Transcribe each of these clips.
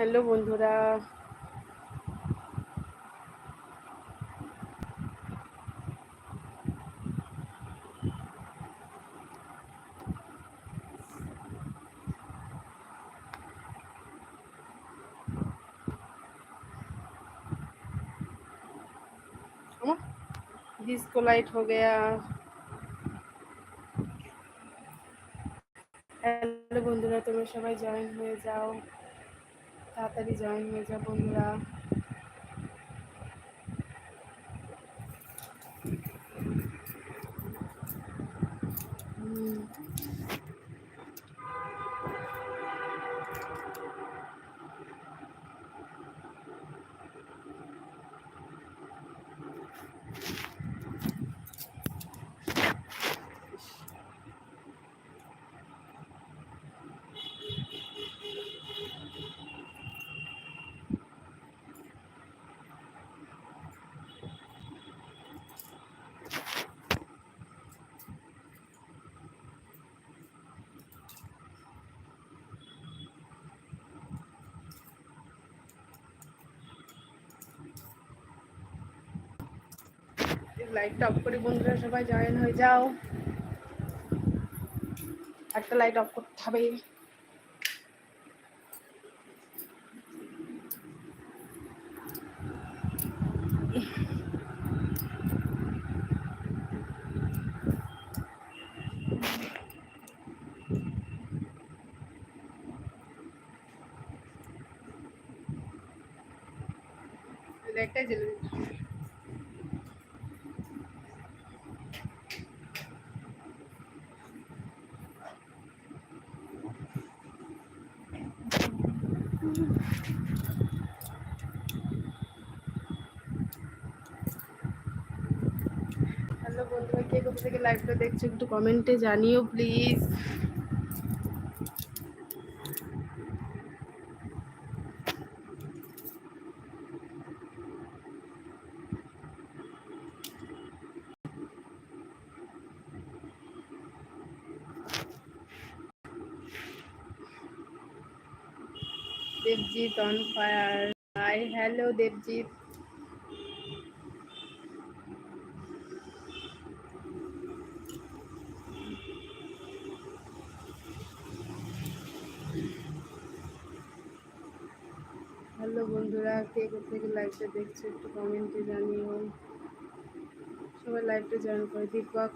Hello বন্ধুরা disco light हो गया হ্যালো বন্ধুরা তোমরা সবাই জয়েন হয়ে যাও তাড়াতাড়ি জয়েন হয়ে যাও বন্ধুরা। লাইটটা অফ করি, বন্ধুরা, সবাই জয়েন হয়ে যাও। একটা লাইট অফ করতে হবে। লাইটটাই জ্বলে হ্যালো বন্ধুরা কে কোথা থেকে লাইভটা দেখছ একটু কমেন্টে জানিও please Debjit on fire hi hello Debjit hello বন্ধুরা কে থেকে লাইভটা দেখছ, একটু কমেন্টে জানিও। সবাই লাইভটা জয়েন করে। দীপক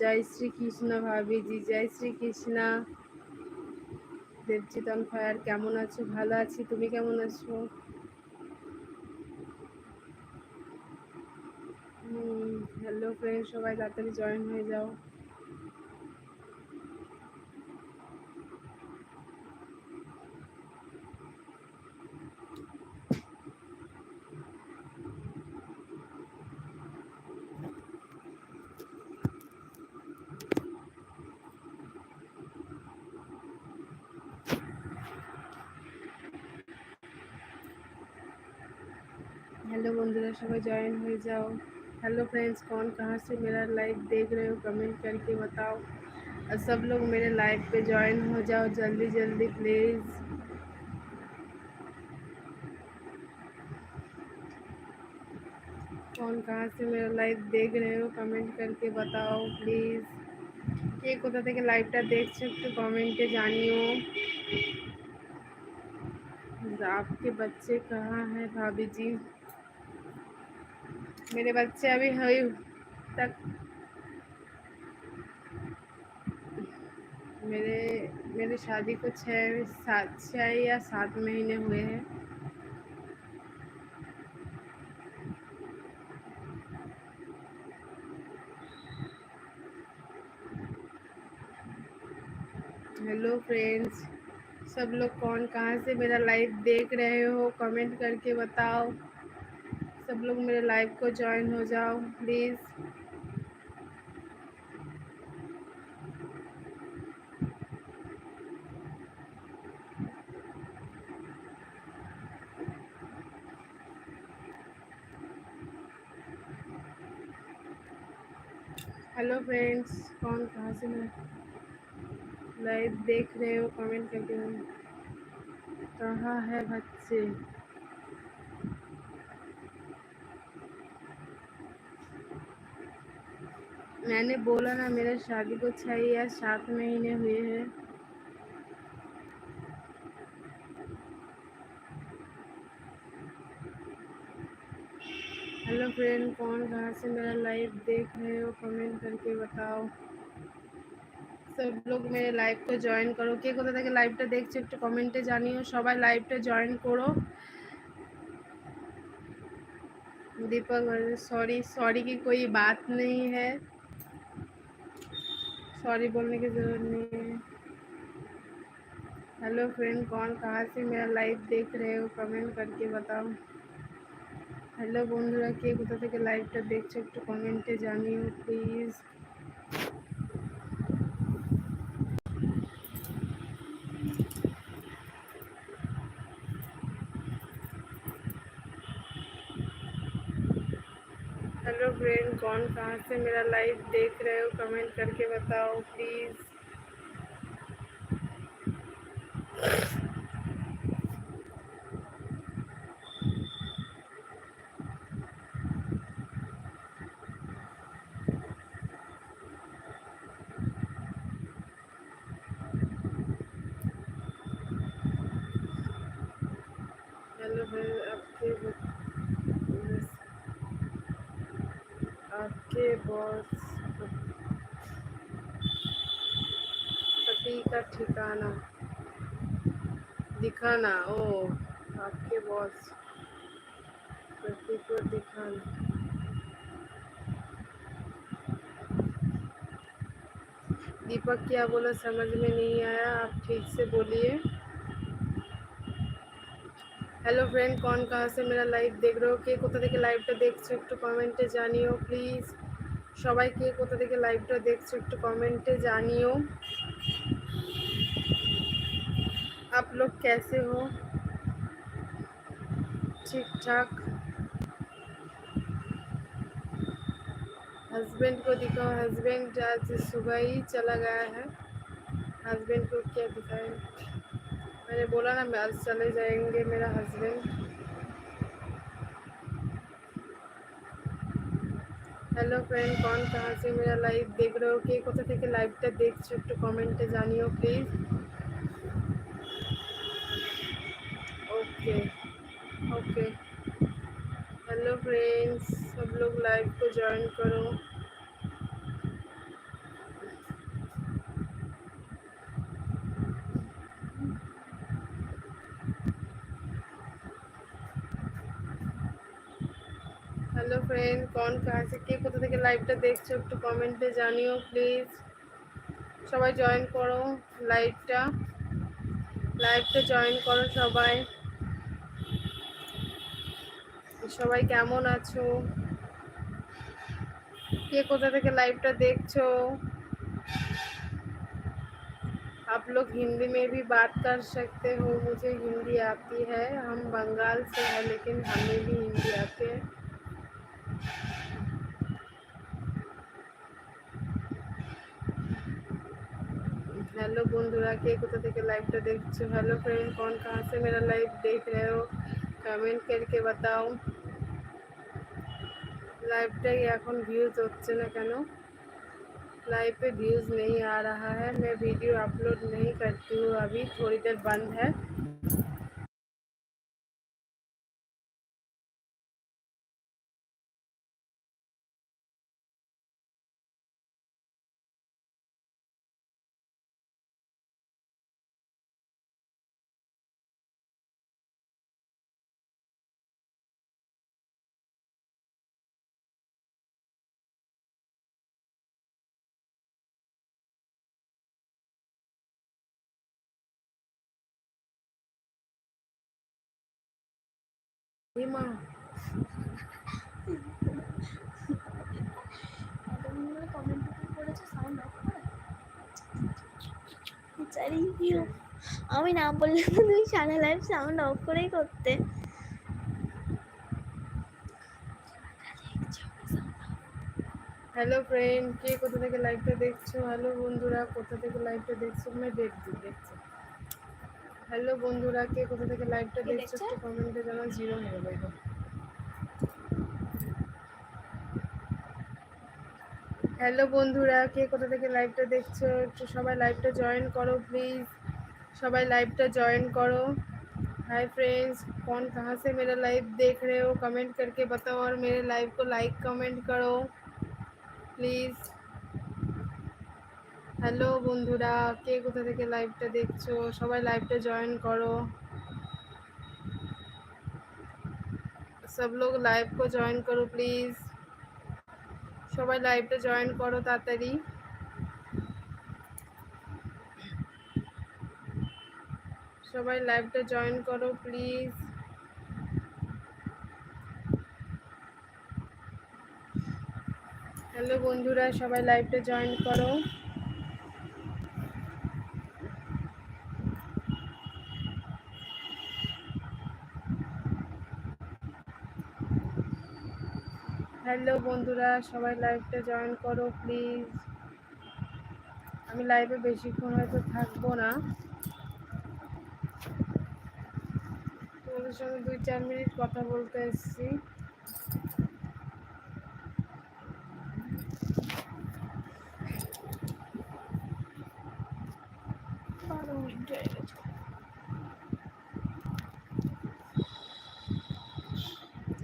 জয় শ্রী কৃষ্ণ ভাবিজি, জয় শ্রী কৃষ্ণ দেবজিৎ অন ফায়ার, কেমন আছো? ভালো আছি। তুমি কেমন আছো? হ্যালো ফ্রেন্ড সবাই তাড়াতাড়ি জয়েন হয়ে যাও। हेलो बंधुरा सब ज्वाइन हो जाओ हेलो फ्रेंड्स कौन कहाँ से मेरा लाइव देख रहे हो कमेंट करके बताओ और सब लोग मेरे लाइव पे ज्वाइन हो जाओ जल्दी जल्दी प्लीज़ कौन कहाँ से मेरा लाइव देख रहे हो कमेंट करके बताओ प्लीज़ কে কোথা থেকে লাইভটা দেখছো একটু কমেন্টে জানিও आपके बच्चे कहाँ हैं भाभी जी मेरे बच्चे अभी हुई तक मेरे मेरे शादी को छः सात छः या सात महीने हुए हैं। हेलो फ्रेंड्स सब लोग कौन, कहाँ से मेरा लाइव देख रहे हो? कमेंट करके बताओ। सब लोग मेरे लाइव को ज्वाइन हो जाओ प्लीज़ हेलो फ्रेंड्स कौन कहाँ से मैं लाइव देख रहे हो कमेंट करके। कहाँ है बच्चे? मैंने बोला ना मेरा शादी को छह या सात महीने हुए हैं हेलो फ्रेंड कौन कहाँ से मेरा लाइव देख रहे हो कमेंट करके बताओ सब लोग मेरे লাইভ তো জয়েন করো কে কোথা থেকে লাইভটা দেখছো একটু কমেন্টে জানিও সবাই লাইভটা জয়েন করো दीपक सॉरी सॉरी की कोई बात नहीं है सॉरी बोलने की ज़रूरत नहीं है हेलो फ्रेंड कौन कहाँ से मेरा लाइव देख रहे हो कमेंट करके बताओ হ্যালো বন্ধুরা কে কোথা থেকে লাইভটা দেখছো একটু কমেন্টে জানিও প্লিজ कौन कहाँ से मेरा लाइव देख रहे हो? कमेंट करके बताओ प्लीज़ दिखाना ओ आपके बॉस प्रतीक को दिखाना दीपक क्या बोला समझ में नहीं आया आप ठीक से बोलिए हेलो হ্যালো ফ্রেন্ড কন, কাহা সে মেরা লাইভ দেখ রো কে কোথা থেকে লাইভটা দেখছ একটু কমেন্টে জানিও প্লিজ সবাই কে কোথা থেকে লাইভটা দেখছ একটু কমেন্টে জানিও। आप लोग कैसे हो? ठीक ठाक हस्बैंड को दिखाओ। हस्बैंड आज सुबह ही चला गया है। हस्बैंड को क्या दिखाए? मैंने बोला ना, मैं आज चले जाएँगे मेरा हस्बैंड हेलो फ्रेंड कौन হ্যালো ফ্রেন্ড কোন কাছে মেরা লাইভ দেখ রহে হো কে কোথা থেকে লাইভটা দেখছো একটু কমেন্টে जानियो प्लीज़ फ्रेंड्स सब लोग लाइव को ज्वाइन करो হ্যালো ফ্রেন্ড কোন কাহা সে কে কোথা থেকে লাইভটা দেখছো একটু কমেন্টে জানিও প্লিজ সবাই জয়েন করো লাইভটা লাইভটা জয়েন করো সবাই সবাই কেমন আছো কে কোথা থেকে লাইভটা দেখছো आप लोग हिंदी में भी बात कर सकते हो मुझे हिंदी आती है हम बंगाल से हैं लेकिन हमें भी हिंदी आती है हेलो बंधुरा के कोथा থেকে লাইভটা দেখছো हेलो फ्रेंड कौन कहाँ से मेरा लाइव देख रहे हो कमेंट करके बताओ লাইভটাই এখন ভিউজ হচ্ছে না কেন लाइव पे व्यूज़ नहीं आ रहा है मैं वीडियो अपलोड नहीं करती हूँ अभी थोड़ी देर बंद है মা আমি না বললে তুমি সারা লাইফ সাউন্ড অফ করেই করতে। হ্যালো ফ্রেন্ড কে কোথা থেকে লাইভটা দেখছ? হ্যালো বন্ধুরা কোথা থেকে লাইভটা দেখছ? আমি দেখছি দেখছি। হ্যালো বন্ধুরা কে কোথা থেকে লাইভটা দেখছ একটু কমেন্টে জানা জিরো হয়ে দেবো হ্যালো বন্ধুরা কে কোথা থেকে লাইভটা দেখছ? একটু সবাই লাইভটা জয়েন করো প্লিজ সবাই লাইভটা জয়েন করো। হাই ফ্রেন্ডস कौन कहाँ से मेरा लाइव देख रहे हो कमेंट करके बताओ और मेरे लाइव को लाइक कमेंट करो प्लीज़ হ্যালো বন্ধুরা, কে কোথা থেকে লাইভটা দেখছ? সবাই লাইভটা জয়েন করো। সব লোক লাইভ কো জয়েন করো প্লিজ সবাই লাইভটা জয়েন করো তাড়াতাড়ি। সবাই লাইভটা জয়েন করো প্লিজ হ্যালো বন্ধুরা, সবাই লাইভটা জয়েন করো। হ্যালো বন্ধুরা, সবাই লাইভটা জয়েন করো প্লিজ আমি লাইভে বেশিক্ষণ হয়তো থাকব না। তোমাদের সঙ্গে দুই চার মিনিট কথা বলতে এসেছি। হয়ে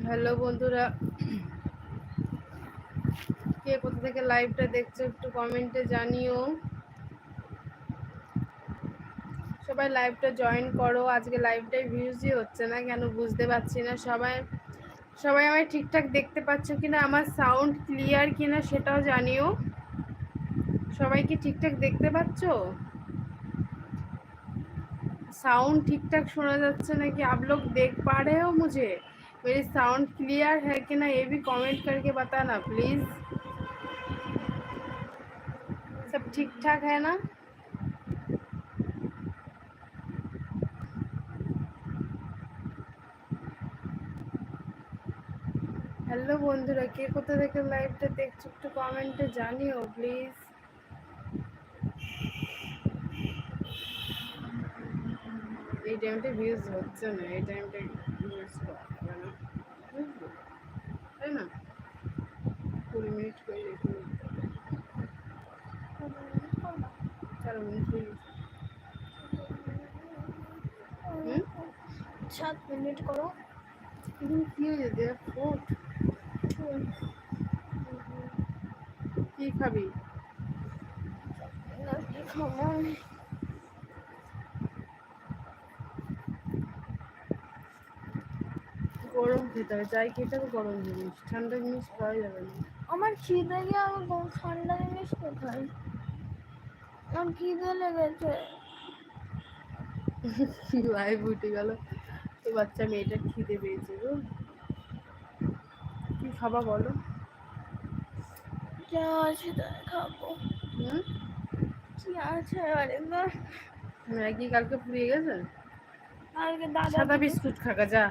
হ্যালো বন্ধুরা কে কোথা থেকে লাইভটা দেখছ, একটু কমেন্টে জানিও। সবাই লাইভটা জয়েন করো, আজকে লাইভটাই ভিউজই হচ্ছে না, কেন বুঝতে পারছি না সবাই। সবাই আমায় ঠিকঠাক দেখতে পাচ্ছ কিনা, আমার সাউন্ড ক্লিয়ার কিনা সেটাও জানিও। সবাই কি ঠিকঠাক দেখতে পাচ্ছ? সাউন্ড ঠিকঠাক শোনা যাচ্ছে নাকি? আপ লোক দেখ लोग মুঝে। মেরি সাউন্ড ক্লিয়ার হ্যাঁ मेरी साउंड क्लियर কমেন্ট করকে বাতানা প্লিজ ठीक ठाक है ना হ্যালো বন্ধুরা কে কোথা থেকে লাইভটা দেখছো একটু কমেন্টে জানিও প্লিজ এই টাইমটা ভিউজ হচ্ছে না এই টাইমটা ভিউজ হবে না বুঝলি? তাই না কুড়ি মিনিট করে সাত মিনিট করো। কি হয়েছে ফুট কি খাবি। গরম খেতে হবে যাই খেতে হবে গরম জিনিস। ঠান্ডা জিনিস খাওয়া যাবে না। আমার খিদে গিয়ে আমার ঠান্ডা জিনিস কোথায়? আমার খিদে লেগেছে লাইভ উঠে গেল। এই বাচ্চা মেয়েটা খিদে পেয়েছে গো। কি খাবা বলো? যা আছে তাই খাব। হুম? কি আছে বাড়িতে ম্যাগি কালকে পুড়িয়ে গেছে? কালকে দাদা সাদা বিস্কুট খাকা যা।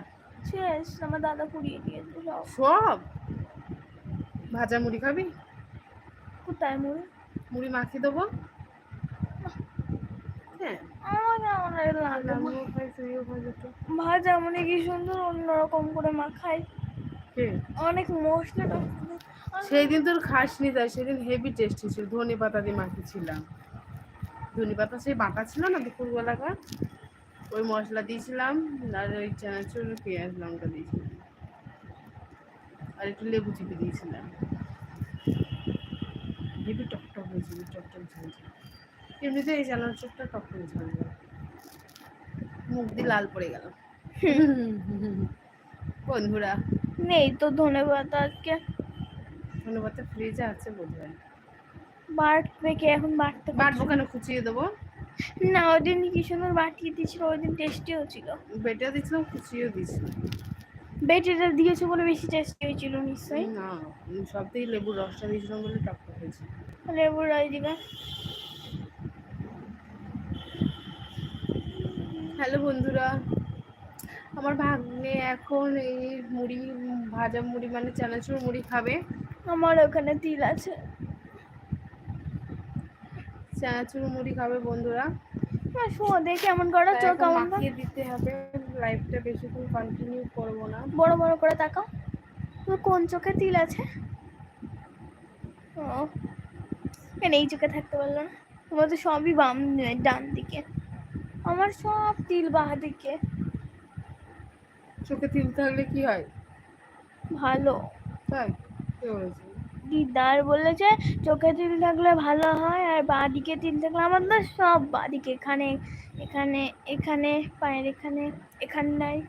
শেষ আমার দাদা পুড়িয়ে দিয়েছে সব সব? ভাজা মুড়ি খাবি? কোথায় মুড়ি? মুড়ি মাখিয়ে দেবো হ্যাঁ আমাকে আমার লাগে না আমিও খাই তুইও খাই যেত ভাজা মানে কি সুন্দর অন্যরকম করে মাখাই। অনেক মশলা সেই দিন তোর খাসনি তাই, সেদিন হেভি টেস্টি ছিল, ধনে পাতা দিয়ে মাখিয়েছিলাম ধনে পাতা সেই বাটা ছিল না, দুপুরবেলাকার? ওই মশলা দিয়েছিলাম, আর ওই চানাচুর পেঁয়াজ লঙ্কা দিয়েছিলাম। আর একটু লেবু চিপে দিয়েছিলাম। হেভি টকটক হয়েছিল, টকটক ঝাল এমনিতে এই চানাচুরটা টকটক ঝাল ঝাল মুখ দিয়ে লাল পড়ে গেল। বন্ধুরা। নেই তো ধনে পাতা আজকে ধনে পাতা ফ্রিজে আছে বোধ হয় বাটবে কে এখন বাটতে বাটবো কেন খুচিয়ে দেবো। না ওই দিন কি সুন্দর বাটিয়ে দিয়েছিল ওই দিন টেস্টিও ছিল। বেটে দিয়েছিলাম খুচিয়েও দিয়েছিলাম। বেটিটা দিয়েছে বলে বেশি টেস্টি হয়েছিল নিশ্চয়ই। না সব থেকে লেবুর রসটা দিয়েছিলাম বলে টকটক হয়েছে লেবুর রাই দিবে। হ্যালো বন্ধুরা। আমার ভাগ্নে এখন এই মুড়ি ভাজা মুড়ি মানে চানাচুর মুড়ি খাবে। আমার ওখানে তিল আছে। চানাচুর মুড়ি খাবে বন্ধুরা। না শো দেখে এমন করে চোখ কেমন দিতে হবে। লাইফটা বেশিক্ষণ কন্টিনিউ করব না। বড় বড় করে তাকাও। তোর কোন চোখে তিল আছে? ও। এই চোখে থাকতে পারল না? তোমার তো সবই বাম ডান দিকে। আমার সব তিল বাঁ দিকে চোখে তিল থাকলে কি হয়? ভালো। তাই? কে বলেছে? দিদার বলেছে চোখে তিল থাকলে ভালো হয় আর বাঁ দিকে তিল থাকলে আমার তো সব বাঁ দিকে এখানে এখানে এখানে পায়ের এখানে এখানটায়।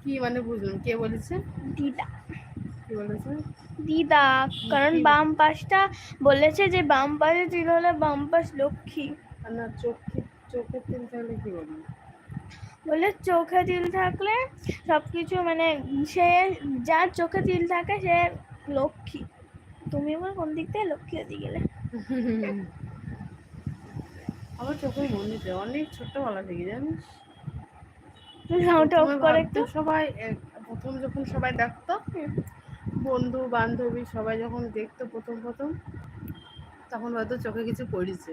কি মানে বুঝলাম কে বলেছে? দিদা। কি বলেছে? দিদা কারণ বাম পাশটা বলেছে যে বাম পাশে তিল হলে বাম পাশ লক্ষ্মী। আর না চোখে চোখে তিল থাকলে কি বলব? বলে চোখে তিল থাকলে সব কিছু মানে সে যার চোখে তিল থাকে সে লক্ষ্মী। তুমি আমার কোন দিক থেকে লক্ষ্মী হতে গেলে? আমার চোখের মন্দিরে অনেক ছোটবেলা থেকে জানিস? তুমি অফ করে একটু। সবাই প্রথম যখন সবাই দেখতো বন্ধু বান্ধবী সবাই যখন দেখতো প্রথম প্রথম তখন হয়তো চোখে কিছু পড়েছে।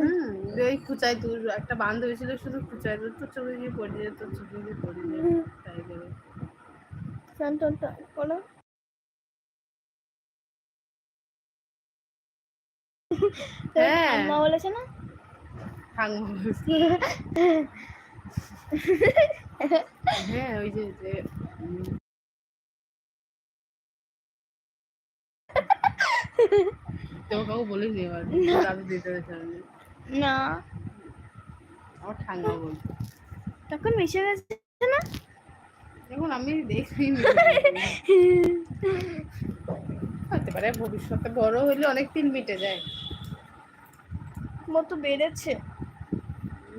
হুম ওই খুচাই তোর একটা বান্ধবী ছিল শুধু খুচাই তোর তোর চোখে গিয়ে পড়ে যায় তোর চোখে গিয়ে পড়ে হুম। তাই করে। করো হ্যাঁ। মা বলেছে না? হ্যাঁ ওই যে কাউ বলিনি এবার দাদু দিতে না। আমার ঠাঙ্গা বলছে তখন মিশে গেছে না? এখন আমি দেখি হতে পারে ভবিষ্যতে বড় হইলে অনেক দিন মিটে যায়। মতো বেড়েছে।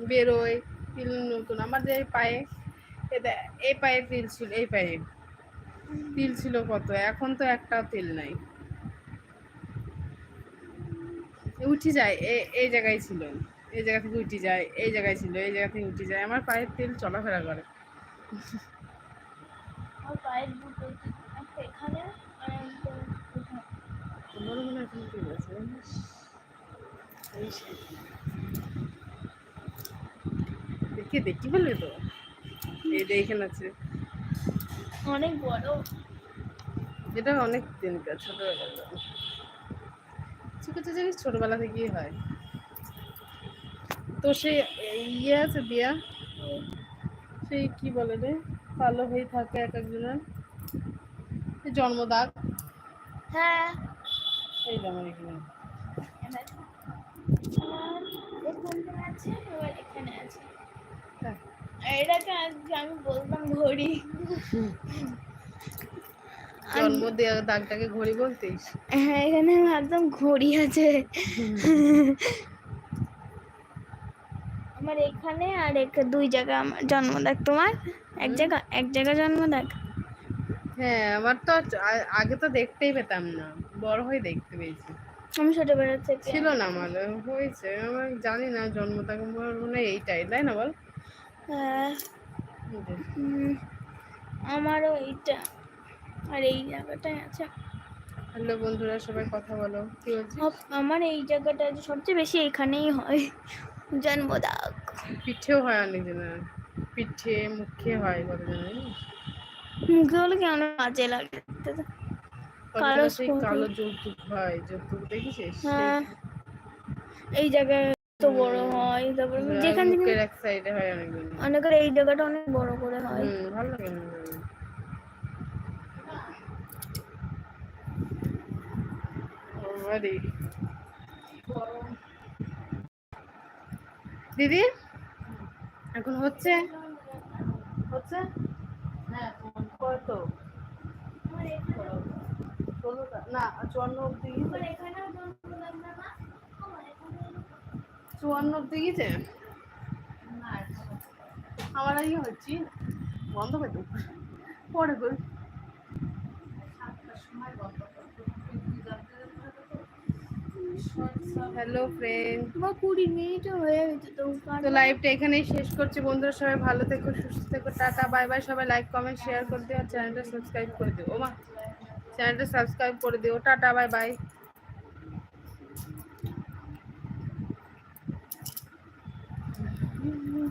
বেরোয় তিল নতুন। আমার যে পায়ে এ দে- এই পায়ে তিল ছিল এই পায়ে। তিল ছিল কত? এখন তো একটাও তিল নাই। উঠে যায় এই জায়গায় ছিল। এই জায়গা থেকে উঠে যায় এই জায়গায় ছিল এই জায়গা থেকে উঠে যায়। আমার পায়ের তেল চলাফেরা করে। দেখি দেখি তো? এই এইখানে আছে। অনেক বড়। এটা অনেক দিনকার ছোটবেলা কিছু জিনিস ছোটবেলা থেকেই হয়। তো সেই ইয়ে আছে দিয়া সেই কি বলে রে? কালো হয়ে থাকে এক একজনের। জন্মদাগ হ্যাঁ। এই আমার এখানে হ্যাঁ। এটাকে আমি বলতাম ঘড়ি জন্ম দেওয়া দাগটাকে ঘড়ি বলতিস? হ্যাঁ এখানে একদম ঘড়ি আছে। আমার এখানে আর এক দুই জায়গা আমার জন্ম দেখ তোমার। এক জায়গা এক জায়গা জন্ম দেখ হ্যাঁ আমার তো আগে তো দেখতেই পেতাম না। বড় হয়ে দেখতে পেয়েছি। আমি ছোটবেলা থেকে। ছিল না আমার হয়েছে। আমার জানি না জন্মদাগ আমার মনে হয় এইটাই তাই না বল? হ্যাঁ। আমারও এইটা। আর এই জায়গাটায় আছে। হ্যালো বন্ধুরা সবাই কথা বলো। কি আমার এই জায়গাটা সবচেয়ে বেশি এখানেই হয়। জন্ম দাগ পিঠেও হয় অনেক জনের। পিঠে মুখে হয় কত জনের মুখে হলে বাজে লাগে? কালো কালো যৌতুক হয়? যৌতুক দেখেছিস? হ্যাঁ। এই জায়গায় তো বড় হয়। তারপরে যেখান থেকে মুখের এক সাইডে হয় অনেক জনের। অনেকের এই জায়গাটা অনেক বড় করে হয়। ভালো লাগে না দিদি? এখন হচ্ছে? হচ্ছে? হ্যাঁ কত না, চুয়ান্ন অব্দি চুয়ান্ন আমার আগে হচ্ছে, বন্ধ করে পরে করি হ্যালো ফ্রেন্ড তোমার কুড়ি মিনিট হয়ে গেছে তো লাইভটা এখানেই শেষ করছি। বন্ধুরা সবাই ভালো থেকো সুস্থ থেকো টাটা বাই বাই সবাই লাইক কমেন্ট শেয়ার করে দিও আর চ্যানেলটা সাবস্ক্রাইব করে দিও। ও মা চ্যানেলটা সাবস্ক্রাইব করে দিও। Tata bye by hmm,